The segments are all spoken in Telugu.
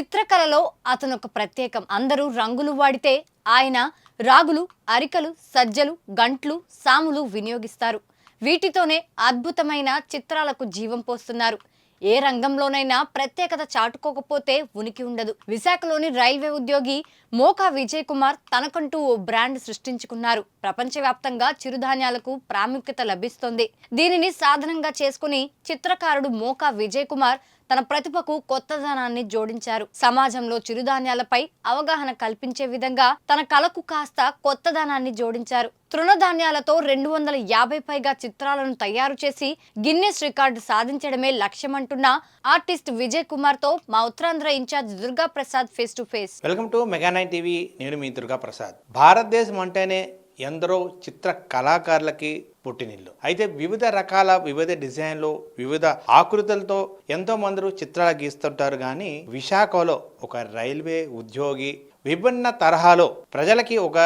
చిత్రకళలో అతను ఒక ప్రత్యేకం. అందరూ రంగులు వాడితే ఆయన రాగులు అరికలు సజ్జలు గంట్లు సాములు వినియోగిస్తారు. వీటితోనే అద్భుతమైన చిత్రాలకు జీవం పోస్తున్నారు. ఏ రంగంలోనైనా ప్రత్యేకత చాటుకోకపోతే ఉనికి ఉండదు. విశాఖలోని రైల్వే ఉద్యోగి మోకా విజయ్ కుమార్ తనకంటూ ఓ బ్రాండ్ సృష్టించుకున్నారు. ప్రపంచవ్యాప్తంగా చిరుధాన్యాలకు ప్రాముఖ్యత లభిస్తోంది. దీనిని సాధనంగా చేసుకుని చిత్రకారుడు మోకా విజయ్ కుమార్ తన ప్రతిభకు కొత్తదనాన్ని జోడించారు. సమాజంలో చిరుధాన్యాలపై అవగాహన కల్పించే విధంగా తన కళకు కాస్త కొత్తదనాన్ని జోడించారు. తృణధాన్యాలతో రెండు వందల యాభై పైగా చిత్రాలను తయారు చేసి గిన్నెస్ రికార్డు సాధించడమే లక్ష్యమంటున్న ఆర్టిస్ట్ విజయ్ కుమార్తో మా Uttarandhra incharge Durga Prasad face to face. Welcome to mega nine TV. నేను మీ దుర్గా ప్రసాద్. భారతదేశం అంటేనే ఎందరో చిత్ర కళాకారులకి పుట్టినిల్లు. అయితే వివిధ రకాల వివిధ డిజైన్లు వివిధ ఆకృతులతో ఎంతో మంది చిత్రాలు గీస్తుంటారు కానీ విశాఖలో ఒక రైల్వే ఉద్యోగి విభిన్న తరహాలో ప్రజలకి ఒక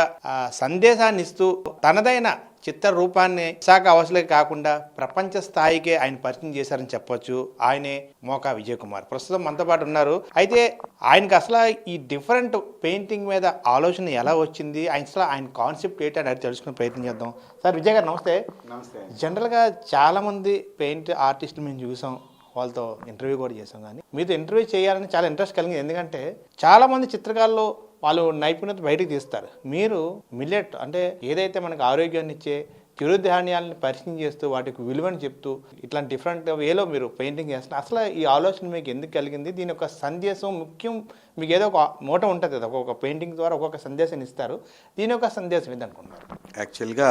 సందేశాన్ని ఇస్తూ తనదైన చిత్ర రూపాన్ని విశాఖ అవసరం కాకుండా ప్రపంచ స్థాయికి ఆయన పరిచయం చేశారని చెప్పొచ్చు. ఆయనే మోకా విజయ్ కుమార్ ప్రస్తుతం మనతో పాటు ఉన్నారు. అయితే ఆయనకి అసలు ఈ డిఫరెంట్ పెయింటింగ్ మీద ఆలోచన ఎలా వచ్చింది? ఆయన అసలు ఆయన కాన్సెప్ట్ ఏంటి అని అది తెలుసుకునే ప్రయత్నం చేద్దాం. సార్ విజయ్ గారు నమస్తే. నమస్తే. జనరల్గా చాలామంది పెయింట్ ఆర్టిస్టులు మేము చూసాం. వాళ్ళతో ఇంటర్వ్యూ కూడా చేసాం. కానీ మీతో ఇంటర్వ్యూ చేయాలని చాలా ఇంట్రెస్ట్ కలిగింది. ఎందుకంటే చాలామంది చిత్రకారులు వాళ్ళు నైపుణ్యత బయటకు తీస్తారు. మీరు మిల్లెట్ అంటే ఏదైతే మనకు ఆరోగ్యాన్ని ఇచ్చే చిరుధాన్యాలను పరిచయం చేస్తూ వాటికి విలువని చెప్తూ ఇట్లాంటి డిఫరెంట్ వేలో మీరు పెయింటింగ్ చేస్తారు అసలు ఈ ఆలోచన మీకు ఎందుకు కలిగింది? దీని యొక్క సందేశం ముఖ్యం మీకు ఏదో ఒక మూట ఉంటుంది కదా ఒక్కొక్క పెయింటింగ్ ద్వారా ఒక్కొక్క సందేశాన్ని ఇస్తారు. దీని యొక్క సందేశం ఏంటనుకున్నారు యాక్చువల్గా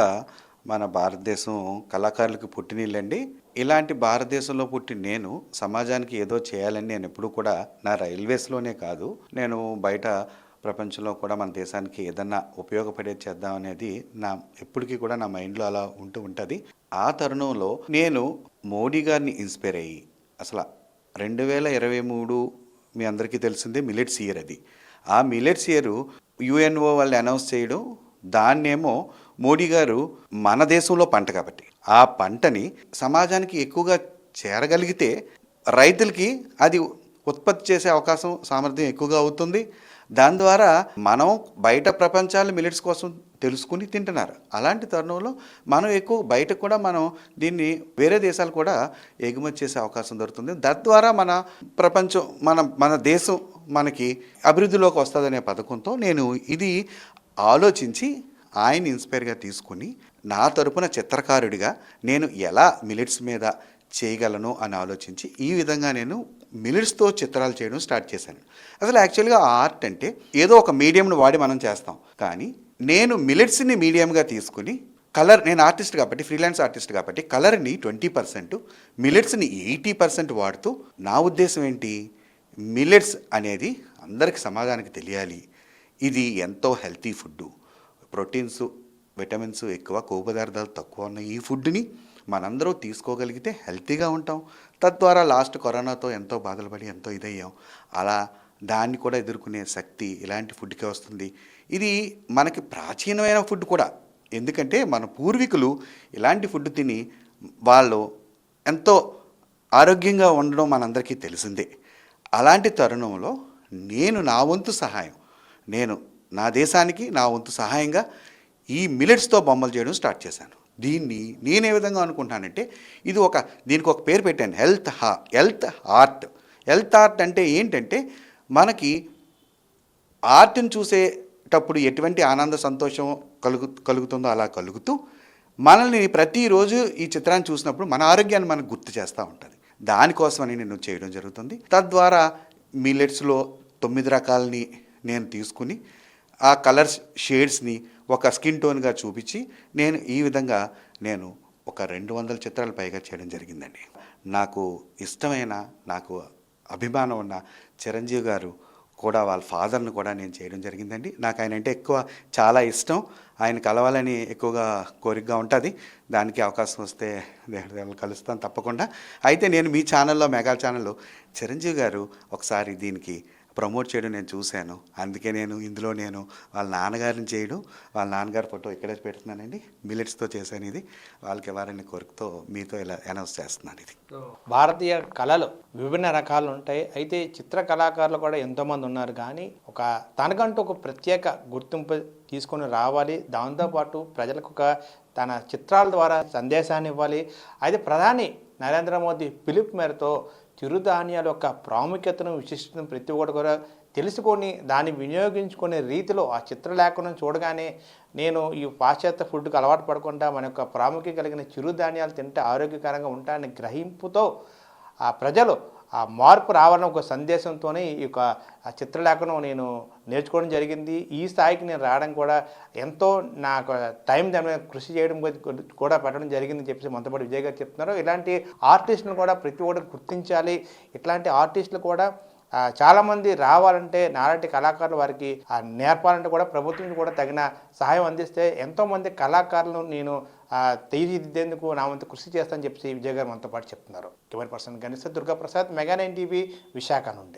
మన భారతదేశం కళాకారులకు పుట్టినీళ్ళండి ఇలాంటి భారతదేశంలో పుట్టి నేను సమాజానికి ఏదో చేయాలని నేను ఎప్పుడూ కూడా నా రైల్వేస్లోనే కాదు. నేను బయట ప్రపంచంలో కూడా మన దేశానికి ఏదన్నా ఉపయోగపడేది చేద్దాం అనేది నా ఎప్పటికీ కూడా నా మైండ్లో అలా ఉంటూ ఉంటుంది. ఆ తరుణంలో నేను మోడీ గారిని ఇన్స్పైర్ అయ్యి అసలు రెండు వేల ఇరవై మూడు మీ అందరికీ తెలిసిందే మిలెట్స్ ఇయర్ అది. ఆ మిలెట్స్ ఇయర్ యుఎన్ఓ వాళ్ళు అనౌన్స్ చేయడం దాన్నేమో మోడీ గారు మన దేశంలో పంట కాబట్టి. ఆ పంటని సమాజానికి ఎక్కువగా చేరగలిగితే రైతులకి అది ఉత్పత్తి చేసే అవకాశం సామర్థ్యం ఎక్కువగా అవుతుంది. దాని ద్వారా మనం బయట ప్రపంచాలు మిలెట్స్ కోసం తెలుసుకుని తింటున్నారు. అలాంటి తరుణంలో మనం ఎక్కువ బయట కూడా మనం దీన్ని వేరే దేశాలు కూడా ఎగుమతి చేసే అవకాశం దొరుకుతుంది. తద్వారా మన ప్రపంచం మన మన దేశం మనకి అభివృద్ధిలోకి వస్తుందనే పథకంతో నేను ఇది ఆలోచించి ఆయన ఇన్స్పైర్గా తీసుకుని నా తరపున చిత్రకారుడిగా నేను ఎలా మిలిట్స్ మీద చేయగలను అని ఆలోచించి ఈ విధంగా నేను మిలిట్స్తో చిత్రాలు చేయడం స్టార్ట్ చేశాను. అసలు యాక్చువల్గా ఆర్ట్ అంటే ఏదో ఒక మీడియంను వాడి మనం చేస్తాం. కానీ నేను మిలిట్స్ని మీడియంగా తీసుకుని కలర్ నేను ఆర్టిస్ట్ కాబట్టి ఫ్రీలాన్స్ ఆర్టిస్ట్ కాబట్టి కలర్ని ట్వంటీ పర్సెంట్ మిలెట్స్ని ఎయిటీ పర్సెంట్ వాడుతూ నా ఉద్దేశం ఏంటి? మిలెట్స్ అనేది అందరికి సమాజానికి తెలియాలి. ఇది ఎంతో హెల్తీ ఫుడ్ ప్రోటీన్స్ విటమిన్స్ ఎక్కువ కొవ్వు పదార్థాలు తక్కువ ఉన్న ఈ ఫుడ్ని మనందరూ తీసుకోగలిగితే హెల్తీగా ఉంటాం. తద్వారా లాస్ట్ కరోనాతో ఎంతో బాధలు పడి ఎంతో ఇదయ్యాం. అలా దాన్ని కూడా ఎదుర్కొనే శక్తి ఇలాంటి ఫుడ్కే వస్తుంది. ఇది మనకి ప్రాచీనమైన ఫుడ్ కూడా. ఎందుకంటే మన పూర్వీకులు ఇలాంటి ఫుడ్ తిని వాళ్ళు ఎంతో ఆరోగ్యంగా ఉండడం మనందరికీ తెలిసిందే. అలాంటి తరుణంలో నేను నా వంతు సహాయం నేను నా దేశానికి నా వంతు సహాయంగా ఈ మిలెట్స్తో బొమ్మలు చేయడం స్టార్ట్ చేశాను. దీన్ని నేను ఏ విధంగా అనుకుంటానంటే ఇది ఒక దీనికి ఒక పేరు పెట్టాను హెల్త్ హా హెల్త్ ఆర్ట్ హెల్త్ ఆర్ట్ అంటే ఏంటంటే మనకి ఆర్ట్ని చూసేటప్పుడు ఎటువంటి ఆనంద సంతోషం కలుగు కలుగుతుందో అలా కలుగుతూ మనల్ని ప్రతిరోజు ఈ చిత్రాన్ని చూసినప్పుడు మన ఆరోగ్యాన్ని మనకు గుర్తు చేస్తూ ఉంటుంది. దానికోసమని నేను చేయడం జరుగుతుంది. తద్వారా మిల్లెట్స్లో తొమ్మిది రకాలని నేను తీసుకుని ఆ కలర్స్ షేడ్స్ని ఒక స్కిన్ టోన్గా చూపించి నేను ఈ విధంగా నేను ఒక రెండు వందల చిత్రాలు పైగా చేయడం జరిగిందండి. నాకు ఇష్టమైన నాకు అభిమానం ఉన్న చిరంజీవి గారు కూడా వాళ్ళ ఫాదర్ను కూడా నేను చేయడం జరిగిందండి. నాకు ఆయన అంటే ఎక్కువ చాలా ఇష్టం. ఆయన కలవాలని ఎక్కువగా కోరికగా ఉంటుంది. దానికి అవకాశం వస్తే దేవుడి కలుస్తాను తప్పకుండా. అయితే నేను మీ ఛానల్లో మెగా ఛానల్లో చిరంజీవి గారు ఒకసారి దీనికి ప్రమోట్ చేయడం నేను చూశాను. అందుకే నేను ఇందులో నేను వాళ్ళ నాన్నగారిని చేయడం వాళ్ళ నాన్నగారి ఫోటో ఇక్కడే పెడుతున్నానండి. మిలెట్స్తో చేశాను ఇది. వాళ్ళకి ఎవరైనా కోరికతో మీతో ఇలా అనౌన్స్ చేస్తున్నాను ఇది. భారతీయ కళలు విభిన్న రకాలు ఉంటాయి. అయితే చిత్ర కళాకారులు కూడా ఎంతోమంది ఉన్నారు. కానీ ఒక తనకంటూ ఒక ప్రత్యేక గుర్తింపు తీసుకొని రావాలి. దాంతోపాటు ప్రజలకు ఒక తన చిత్రాల ద్వారా సందేశాన్ని ఇవ్వాలి. అయితే ప్రధాని నరేంద్ర మోదీ పిలుపు మేరతో చిరుధాన్యాల యొక్క ప్రాముఖ్యతను విశిష్టతను ప్రతి ఒక్కటి కూడా తెలుసుకొని దాన్ని వినియోగించుకునే రీతిలో ఆ చిత్రలేఖనం చూడగానే నేను ఈ పాశ్చాత్య ఫుడ్కి అలవాటు పడకుండా మన యొక్క ప్రాముఖ్యత కలిగిన చిరుధాన్యాలు తింటే ఆరోగ్యకరంగా ఉంటాయని గ్రహింపుతో ఆ ప్రజలు ఆ మార్పు రావాలని ఒక సందేశంతోనే ఈ యొక్క చిత్రలేఖనం నేను నేర్చుకోవడం జరిగింది. ఈ స్థాయికి నేను రావడం కూడా ఎంతో నాకు టైం దాని మీద కృషి చేయడం కూడా పెట్టడం జరిగిందని చెప్పేసి మనతో పాటు విజయ్ గారు చెప్తున్నారు. ఇలాంటి ఆర్టిస్టులను కూడా ప్రతి ఒక్కరు గుర్తించాలి. ఇట్లాంటి ఆర్టిస్టులు కూడా చాలామంది రావాలంటే నాలాంటి కళాకారులు వారికి ఆ, నేర్పాలంటే కూడా ప్రభుత్వం కూడా తగిన సహాయం అందిస్తే ఎంతోమంది కళాకారులను నేను ఆ, తీర్చిదిద్దేందుకు నా వంతు కృషి చేస్తానని చెప్పి విజయ్ గారు మనతో పాటు చెప్తున్నారు. Camera person Ganesh Durgaprasad mega nine TV Visakha నుండి.